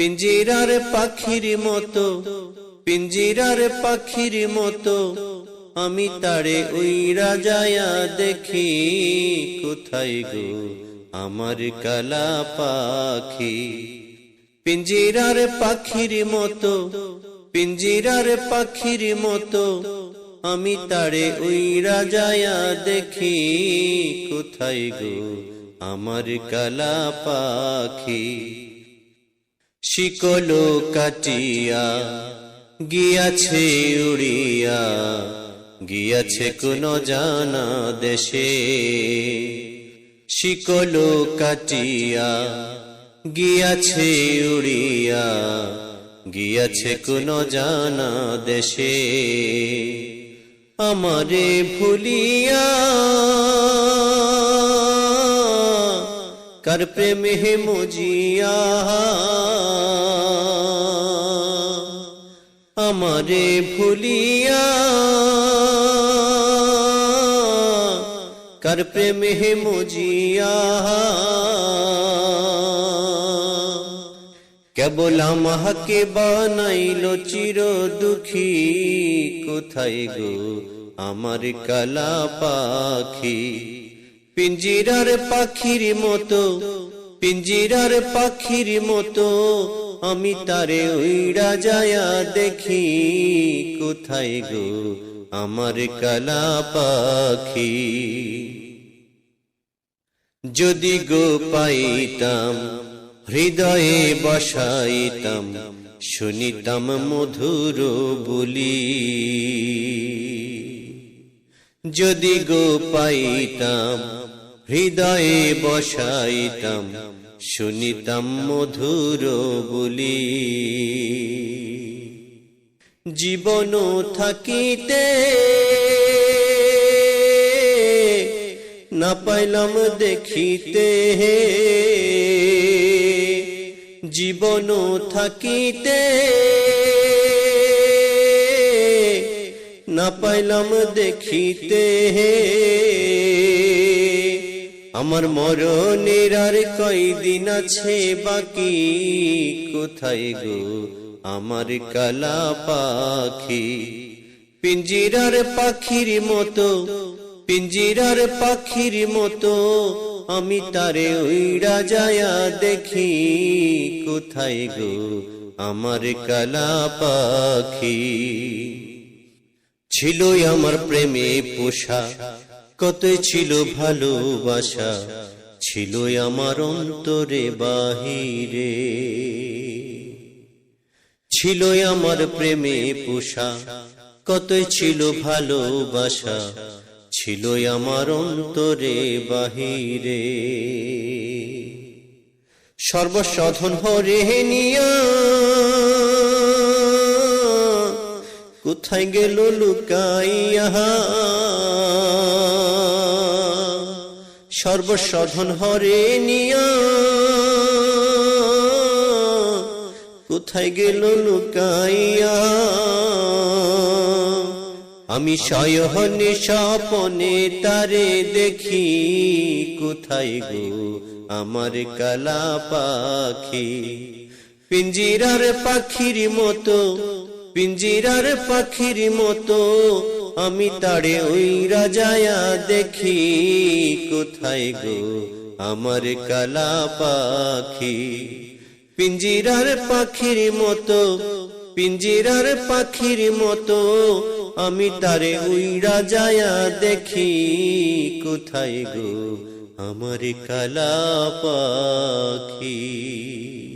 পিঞ্জিরার পাখির মতো, পিঞ্জিরার পাখির মতো, আমি তারে উইরা যায়া দেখি, কোথায় গো আমার কালা পাখি? পিঞ্জিরার পাখির মতো, পিঞ্জিরার পাখির মতো, আমি তারে উইরা যায়া দেখি, কোথায় গো আমার কালা পাখি? শিকলো কাটিয়া, গিয়াছে উড়িয়া, গিয়াছে কোন জানা দেশে। শিকলো কাটিয়া, গিয়াছে উড়িয়া, গিয়াছে কোন জানা দেশে। আমারে ভুলিয়া কর প্রেমে মুজিয়া আমারে ভুলিয়া কর প্রেমে মুজিয়া কেবল আমাকে বানাইল চির দুঃখী কোথায় গো আমার কালা পাখি পিঞ্জিরার পাখির মতো, পিঞ্জিরার পাখির মতো, আমি তারে উইড়া যায়া দেখি, কোথায় গো আমার কালা পাখি? যদি গো পাইতাম, হৃদয়ে বসাইতাম, শুনিতাম মধুর বলি। যদি গো পাইতাম, হৃদয়ে বসাইতাম, শুনিতাম মধুর বলি। জীবন থাকিতে না পাইলাম দেখিতে জীবন থাকিতে না পাইলাম দেখিতে আমার মরণের আর কয়দিন আছে বাকি? কোথায় গো আমার কালা পাখি? পিঞ্জিরার পাখির মতো, পিঞ্জিরার পাখির মতো, আমি তারে উইড়া যায়া দেখি। কোথায় গো আমার কালা পাখি? ছিল আমার প্রেমে পোষা কত ছিল ভালোবাসা ছিল আমার অন্তরে বাহিরে। ছিল আমার প্রেমে পোষা কত ছিল ভালোবাসা ছিল আমার অন্তরে বাহিরে। সর্বসাধন হরে নিয়া কোথায় গেল লুকাইয়া? সর্বসাধন হরে নিয়া। কোথায় গেল লুকাইয়া? আমি শয়হনে স্বপনে তারে দেখি। কোথায় গো আমার কালা পাখি? পিঞ্জিরার পাখির মতো পিঞ্জিরার পাখির মতো, আমি তারে ওই রাজায়া দেখি। কোথায় গো আমার কালা পাখি? পিঞ্জিরার পাখির মতো, পিঞ্জিরার পাখির মতো, আমি তারে উইরা যায়া দেখি। কোথায় গো আমার কালা পাখি?